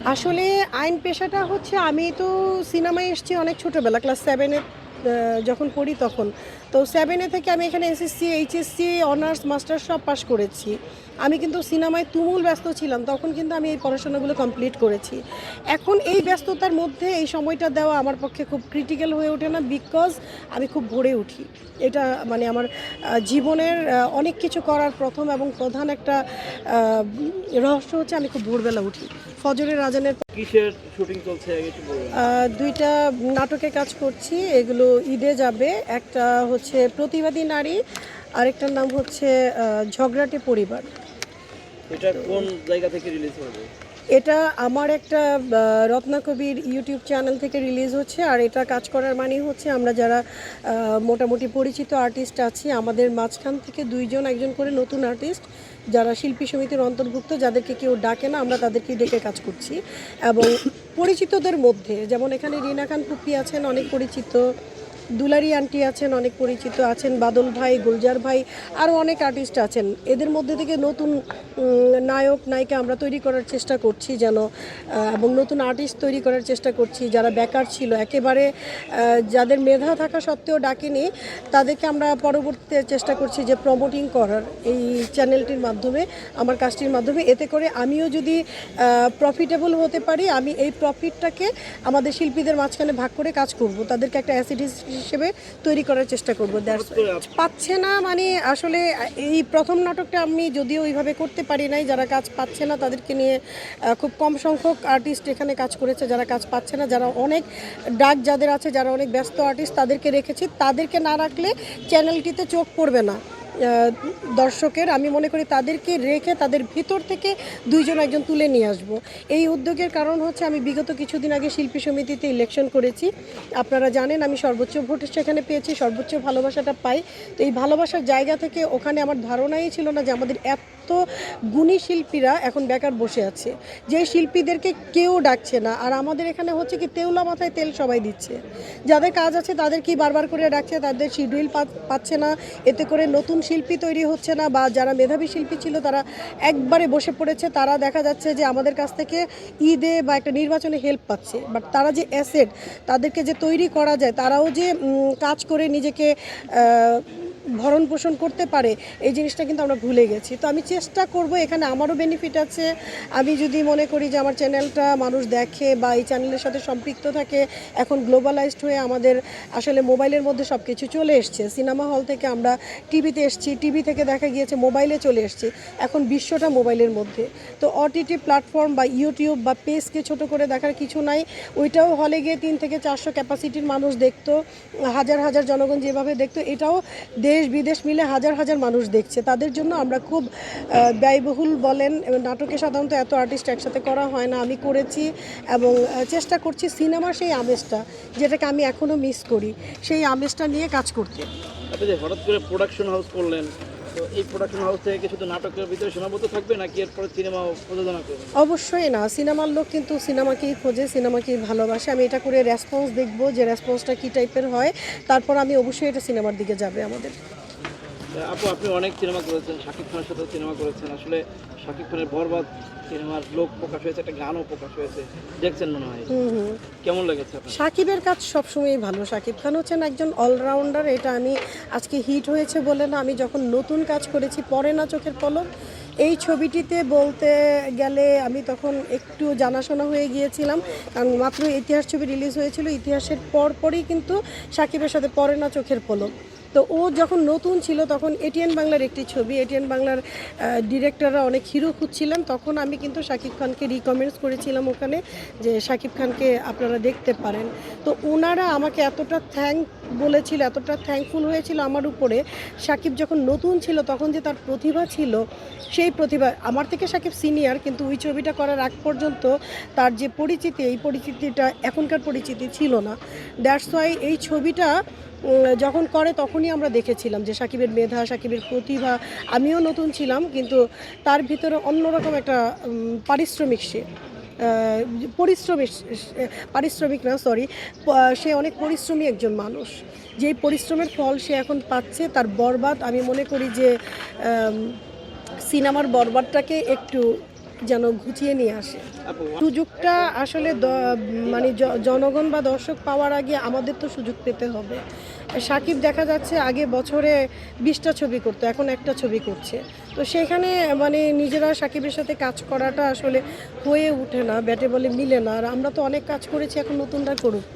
আসলে আইন পেশাটা হচ্ছে আমি তো সিনেমায় এসেছি অনেক ছোটোবেলা ক্লাস সেভেনে যখন পড়ি তখন। তো সেভেনে থেকে আমি এখানে এসএসসি এইচএসসি অনার্স মাস্টার্স সব পাশ করেছি। আমি কিন্তু সিনেমায় তুমুল ব্যস্ত ছিলাম, তখন কিন্তু আমি এই পড়াশোনাগুলো কমপ্লিট করেছি। এখন এই ব্যস্ততার মধ্যে এই সময়টা দেওয়া আমার পক্ষে খুব ক্রিটিক্যাল হয়ে ওঠে না বিকজ আমি খুব ভোরে উঠি। এটা মানে আমার জীবনের অনেক কিছু করার প্রথম এবং প্রধান একটা রহস্য হচ্ছে আমি খুব ভোরবেলা উঠি। ফজরের আজানের কিসের শুটিং চলছে? দুইটা নাটকে কাজ করছি। এগুলো ঈদে যাবে। একটা হচ্ছে প্রতিবাদী নারী আরেকটার নাম হচ্ছে ঝগড়াটে পরিবার। এটা কোন জায়গা থেকে রিলিজ হবে? এটা আমার একটা রত্নাকবির ইউটিউব চ্যানেল থেকে রিলিজ হচ্ছে, আর এটা কাজ করার মানে হচ্ছে আমরা যারা মোটামুটি পরিচিত আর্টিস্ট আছি, আমাদের মাঝখান থেকে দুইজন একজন করে নতুন আর্টিস্ট যারা শিল্পী সমিতির অন্তর্ভুক্ত, যাদেরকে কেউ ডাকে না, আমরা তাদেরকে ডেকে কাজ করছি। এবং পরিচিতদের মধ্যে, যেমন এখানে রিনা খান পুপি আছেন, অনেক পরিচিত দুলারি আন্টি আছেন, অনেক পরিচিত আছেন, বাদল ভাই, গুলজার ভাই আরও অনেক আর্টিস্ট আছেন। এদের মধ্যে থেকে নতুন নায়ক, নায়িকা আমরা তৈরি করার চেষ্টা করছি যেন এবং নতুন আর্টিস্ট তৈরি করার চেষ্টা করছি। যারা বেকার ছিল, একেবারে যাদের মেধা থাকা সত্ত্বেও ডাকিনি, তাদেরকে আমরা পরবর্তীতে চেষ্টা করছি যে প্রমোটিং করার এই চ্যানেলটির মাধ্যমে, আমার কাজটির মাধ্যমে। এতে করে আমিও যদি প্রফিটেবল হতে পারি, আমি এই প্রফিটটাকে আমাদের শিল্পীদের মাঝখানে ভাগ করে কাজ করব। তাদেরকে একটা অ্যাসিড হিসেবে তৈরি করার চেষ্টা করব পাচ্ছে না মানে আসলে এই প্রথম নাটকটা আমি যদিও ওইভাবে করতে পারি নাই যারা কাজ পাচ্ছে না তাদেরকে নিয়ে খুব কম সংখ্যক আর্টিস্ট এখানে কাজ করেছে যারা কাজ পাচ্ছে না যারা অনেক ডাক যাদের আছে যারা অনেক ব্যস্ত আর্টিস্ট তাদেরকে রেখেছি তাদেরকে না রাখলে চ্যানেলটিতে চোখ পড়বে না। দর্শকের, আমি মনে করি তাদেরকে রেখে তাদের ভিতর থেকে দুইজন একজন তুলে নিয়ে আসব। এই উদ্যোগের কারণ হচ্ছে আমি বিগত কিছুদিন আগে শিল্পী সমিতিতে ইলেকশন করেছি। আপনারা জানেন আমি সর্বোচ্চ ভোট সেখানে পেয়েছি, সর্বোচ্চ ভালোবাসাটা পাই। তো এই ভালোবাসার জায়গা থেকে ওখানে আমার ধারণাই ছিল না যে আমাদের এত গুণী শিল্পীরা এখন বেকার বসে আছে। যে শিল্পীদেরকে কেউ ডাকছে না। আর আমাদের এখানে হচ্ছে কি তেউলা মাথায় তেল সবাই দিচ্ছে। যাদের কাজ আছে তাদের কি বারবার করে ডাকছে, তাদের শিডিউল পাচ্ছে না। এতে করে নতুন শিল্পী তৈরি হচ্ছে না বা যারা মেধাবী শিল্পী ছিল তারা একবারে বসে পড়েছে, তারা দেখা যাচ্ছে যে আমাদের কাছ থেকে ঈদে বা একটা নির্বাচনে হেল্প পাচ্ছে। বাট তারা যে অ্যাসেট তাদেরকে যে তৈরি করা যায়, তারাও যে কাজ করে নিজেকে ভরণ পোষণ করতে পারে, এই জিনিসটা কিন্তু আমরা ভুলে গেছি। তো আমি চেষ্টা করব, এখানে আমারও বেনিফিট আছে। আমি যদি মনে করি যে আমার চ্যানেলটা মানুষ দেখে বা এই চ্যানেলের সাথে সম্পৃক্ত থাকে, এখন গ্লোবালাইজড হয়ে আমাদের আসলে মোবাইলের মধ্যে সব কিছু চলে এসছে। সিনেমা হল থেকে আমরা টিভিতে এসছি টিভি থেকে দেখা গিয়েছে মোবাইলে চলে এসছি। এখন বিশ্বটা মোবাইলের মধ্যে। তো ওটিটি প্ল্যাটফর্ম বা ইউটিউব বা পেজকে ছোট করে দেখার কিছু নাই। ওইটাও হলে গিয়ে তিন থেকে চারশো ক্যাপাসিটির মানুষ দেখতো, হাজার হাজার জনগণ যেভাবে দেখতো, এটাও দেশ বিদেশ মিলে হাজার হাজার মানুষ দেখছে। তাদের জন্য আমরা খুব ব্যয়বহুল বলেন এবং নাটকে সাধারণত এত আর্টিস্ট একসাথে করা হয় না। আমি করেছি এবং চেষ্টা করছি সিনেমার সেই আমেজটা, যেটাকে আমি এখনও মিস করি। সেই আমেজটা নিয়ে কাজ করতে। আপনি হঠাৎ করে প্রোডাকশন হাউস করলেন তো এই প্রোডাকশন হাউস থেকে শুধু নাটকের ভিতরে সীমাবদ্ধ থাকবে নাকি এরপরে সিনেমা প্রযোজনা করবে? অবশ্যই না সিনেমার লোক কিন্তু সিনেমাকেই খোঁজে সিনেমাকেই ভালোবাসে। আমি এটা করে রেসপন্স দেখব যে রেসপন্সটা কী টাইপের হয়। তারপর আমি অবশ্যই এটা সিনেমার দিকে যাবে আমাদের। আপু আপনি অনেক সিনেমা করেছেন শাকিব খানের সাথে সিনেমা করেছেন। আসলে শাকিব খানের বরবাদ সিনেমার লোক প্রকাশ হয়েছে একটা গানও প্রকাশ হয়েছে। দেখছেন মনে হয়? কেমন লেগেছে সাকিবের কাজ সবসময়ই ভালো। সাকিব খান হচ্ছেন একজন অলরাউন্ডার এটা আমি আজকে হিট হয়েছে বলে না। আমি যখন নতুন কাজ করেছি পরে না চোখের পলক। এই ছবিটিতে বলতে গেলে আমি তখন একটু জানাশোনা হয়ে গিয়েছিলাম কারণ মাত্র ইতিহাস ছবি রিলিজ হয়েছিল ইতিহাসের পর পরই কিন্তু সাকিবের সাথে পরে না চোখের পলক। তো ও যখন নতুন ছিল তখন এটিএন বাংলার একটি ছবি এটিএন বাংলার ডিরেক্টররা অনেক হিরো খুঁজছিলেন। তখন আমি কিন্তু শাকিব খানকে রিকমেন্ডস করেছিলাম ওখানে যে শাকিব খানকে আপনারা দেখতে পারেন। তো ওনারা আমাকে এতটা থ্যাঙ্ক বলেছিল, এতটা থ্যাঙ্কফুল হয়েছিল আমার উপরে। শাকিব যখন নতুন ছিল তখন যে তার প্রতিভা ছিল, সেই প্রতিভা, আমার থেকে শাকিব সিনিয়র কিন্তু ওই ছবিটা করার আগ পর্যন্ত তার যে পরিচিতি, এই পরিচিতিটা এখনকার পরিচিতি ছিল না। দ্যাটস ওয়াই এই ছবিটা যখন করে তখনই আমরা দেখেছিলাম যে সাকিবের মেধা, সাকিবের প্রতিভা। আমিও নতুন ছিলাম, কিন্তু তার ভিতরে অন্যরকম একটা পারিশ্রমিক সে পরিশ্রমিক পারিশ্রমিক না সরি সে অনেক পরিশ্রমী একজন মানুষ। যেই পরিশ্রমের ফল সে এখন পাচ্ছে তার বরবাদ, আমি মনে করি যে সিনেমার বরবাদটাকে একটু যেন ঘুচিয়ে নিয়ে আসে। সুযোগটা আসলে মানে জনগণ বা দর্শক পাওয়ার আগে আমাদের তো সুযোগ পেতে হবে। সাকিব দেখা যাচ্ছে আগে বছরে বিশটা ছবি করতো, এখন একটা ছবি করছে। তো সেখানে মানে নিজেরা সাকিবের সাথে কাজ করাটা আসলে হয়ে ওঠে না, ব্যাটে বলে মিলে না। আর আমরা তো অনেক কাজ করেছি, এখন নতুনটা করুক।